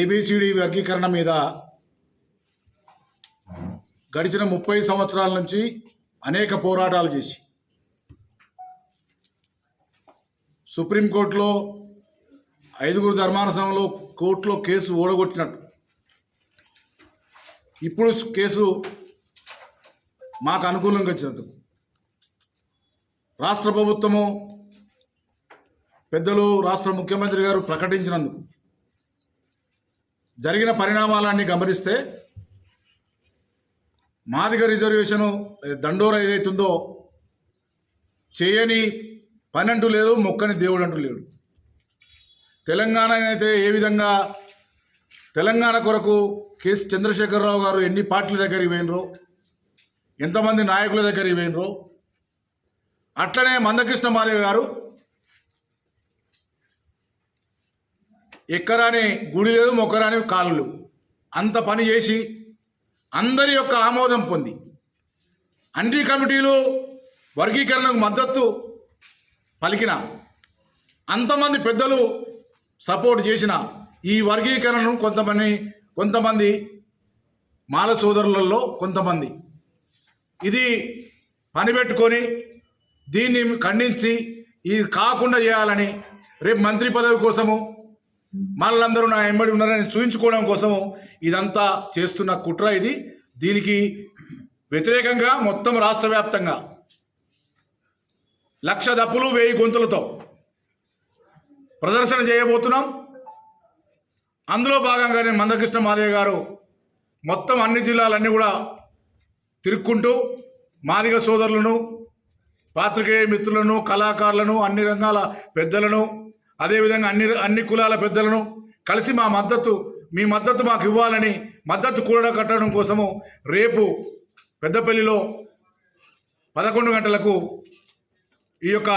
A B C D వర్గీకరణ మీద గడిచిన ముప్పై సంవత్సరాల నుంచి అనేక పోరాటాలు చేసి సుప్రీంకోర్టులో ఐదుగురు ధర్మాసనంలో కోర్టులో కేసు ఓడగొట్టినట్టు. ఇప్పుడు కేసు మాకు అనుకూలంగా వచ్చినందుకు. రాష్ట్ర ప్రభుత్వము పెద్దలు రాష్ట్ర ముఖ్యమంత్రి గారు ప్రకటించినందుకు. జరిగిన పరిణామాలన్నీ గమనిస్తే మాదిగ రిజర్వేషను దండోర ఏదైతుందో చేయని పని అంటూ లేదు మొక్కని దేవుడు అంటూ లేడు. తెలంగాణ అయితే ఏ విధంగా తెలంగాణ కొరకు కెఎస్ చంద్రశేఖరరావు గారు ఎన్ని పార్టీల దగ్గరికి పోయినరో ఎంతమంది నాయకుల దగ్గరికి పోయినరో అట్లనే మందకృష్ణ మాలయ్య గారు ఎక్కరాని గుడి లేదు మొక్కరాని కాళ్ళు అంత పని చేసి అందరి యొక్క ఆమోదం పొంది. అన్ని కమిటీలు వర్గీకరణకు మద్దతు పలికిన అంతమంది పెద్దలు సపోర్ట్ చేసిన ఈ వర్గీకరణను కొంతమంది కొంతమంది మాల సోదరులలో కొంతమంది. ఇది పనిపెట్టుకొని దీన్ని ఖండించి ఇది కాకుండా చేయాలని రేపు మంత్రి పదవి కోసము మళ్ళందరూ నా ఎంబడి ఉన్నారని చూపించుకోవడం కోసం ఇదంతా చేస్తున్న కుట్ర ఇది. దీనికి వ్యతిరేకంగా మొత్తం రాష్ట్ర వ్యాప్తంగా లక్ష దప్పులు వెయ్యి గొంతులతో ప్రదర్శన చేయబోతున్నాం. అందులో భాగంగానే మందకృష్ణ మాదయ్య గారు మొత్తం అన్ని జిల్లాలన్నీ కూడా తిరుక్కుంటూ మాదిగ సోదరులను పాత్రికేయ మిత్రులను కళాకారులను అన్ని రంగాల పెద్దలను అదేవిధంగా అన్ని అన్ని కులాల పెద్దలను కలిసి మా మద్దతు మీ మద్దతు మాకు ఇవ్వాలని మద్దతు కూడ కట్టడం కోసము రేపు పెద్దపల్లిలో పదకొండు గంటలకు ఈ యొక్క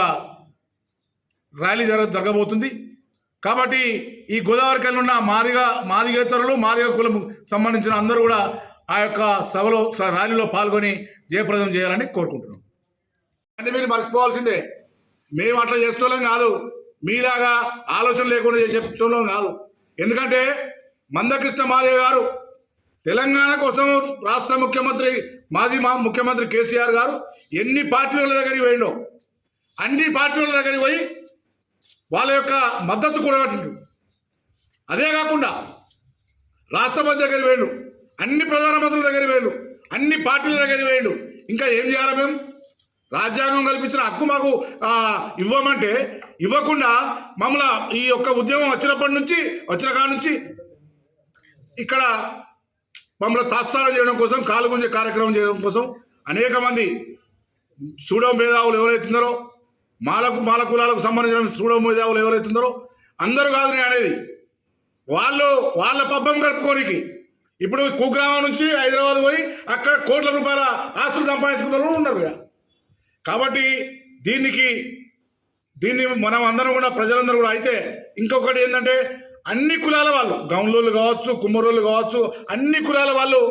ర్యాలీ జరగ జరగబోతుంది. కాబట్టి ఈ గోదావరి కళ్ళు ఉన్న మాదిగ మాదిగేతరులు మాదిగ కులం సంబంధించిన అందరూ కూడా ఆ యొక్క సభలో స- ర్యాలీలో పాల్గొని జయప్రదం చేయాలని కోరుకుంటున్నాం. అంటే మీరు మర్చిపోవాల్సిందే. మేము అట్లా చేస్తున్నాం కాదు. మీలాగా ఆలోచన లేకుండా చేసేటోళ్ళం కాదు. ఎందుకంటే మందకృష్ణ మాదేవ్ గారు తెలంగాణ కోసం రాష్ట్ర ముఖ్యమంత్రి మాజీ మా ముఖ్యమంత్రి కేసీఆర్ గారు ఎన్ని పార్టీల దగ్గరికి పోయిండో అన్ని పార్టీల దగ్గరికి పోయి వాళ్ళ యొక్క మద్దతు కూడగట్టిండు అదే కాకుండా రాష్ట్రపతి దగ్గరికి పోయిండు అన్ని ప్రధానమంత్రుల దగ్గరికి పోయిండు అన్ని పార్టీల దగ్గరికి పోయిండు. ఇంకా ఏం చేయాలి మేము? రాజ్యాంగం కల్పించిన హక్కు మాకు ఇవ్వమంటే ఇవ్వకుండా మమ్మల్ని ఈ యొక్క ఉద్యమం వచ్చినప్పటి నుంచి వచ్చిన కాడ నుంచి ఇక్కడ మమ్మల్ని తాత్సారం చేయడం కోసం కాలుగుంజే కార్యక్రమం చేయడం కోసం అనేక మంది సూడో మేధావులు ఎవరైతున్నారో మాలకు మాల కులాలకు సంబంధించిన సూడో మేధావులు ఎవరైతున్నారో అందరూ కాదు నేను అనేది. వాళ్ళు వాళ్ళ పబ్బం గడుపుకోనికి ఇప్పుడు కుగ్రామం నుంచి హైదరాబాద్ పోయి అక్కడ కోట్ల రూపాయల ఆస్తులు సంపాదించుకున్న ఉన్నారు కాబట్టి దీనికి దీన్ని మనం అందరం కూడా ప్రజలందరూ కూడా అయితే ఇంకొకటి ఏంటంటే అన్ని కులాల వాళ్ళు గౌన్లోళ్ళు కావచ్చు కుమ్మరోళ్ళు కావచ్చు అన్ని కులాల వాళ్ళు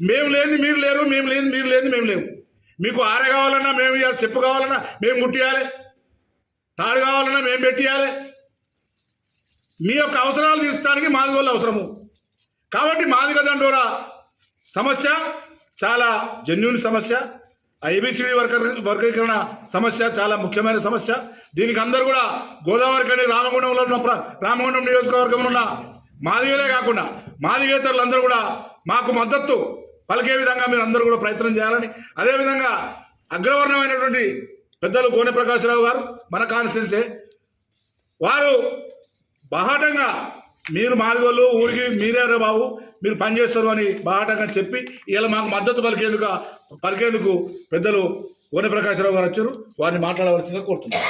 మేము లేని మీరు లేరు మేము లేని మీరు లేని మేము లేవు. మీకు ఆర కావాలన్నా మేము ఇవ్వాలి చెప్పు కావాలన్నా మేము ముట్టియాలి తాడు కావాలన్నా మేము పెట్టియాలి మీ యొక్క అవసరాలు తీర్చడానికి మాదిగోళ్ళు అవసరము. కాబట్టి మాదిగ దండోరా సమస్య చాలా జెన్యున్ సమస్య. ఐబిసిడి వర్గ వర్గీకరణ సమస్య చాలా ముఖ్యమైన సమస్య. దీనికి అందరూ కూడా గోదావరి కానీ రామగుండంలో ఉన్న రామగుండం నియోజకవర్గంలో ఉన్న మాదిగలే కాకుండా మాదిగేతరులు అందరూ కూడా మాకు మద్దతు పలికే విధంగా మీరు అందరూ కూడా ప్రయత్నం చేయాలని. అదేవిధంగా అగ్రవర్ణమైనటువంటి పెద్దలు కోనె ప్రకాశ్రావు గారు మన కాన్స్టిట్యున్సీ. వారు బాహాటంగా మీరు మాదిగోళ్ళు ఊరికి మీరే బాబు మీరు పనిచేస్తారు అని బాహాటంగా చెప్పి ఇలా మాకు మద్దతు పలికేందుకు పలికేందుకు పెద్దలు ఓనె ప్రకాశ్రావు గారు వచ్చారు. వారిని మాట్లాడవలసిందిగా కోరుతున్నారు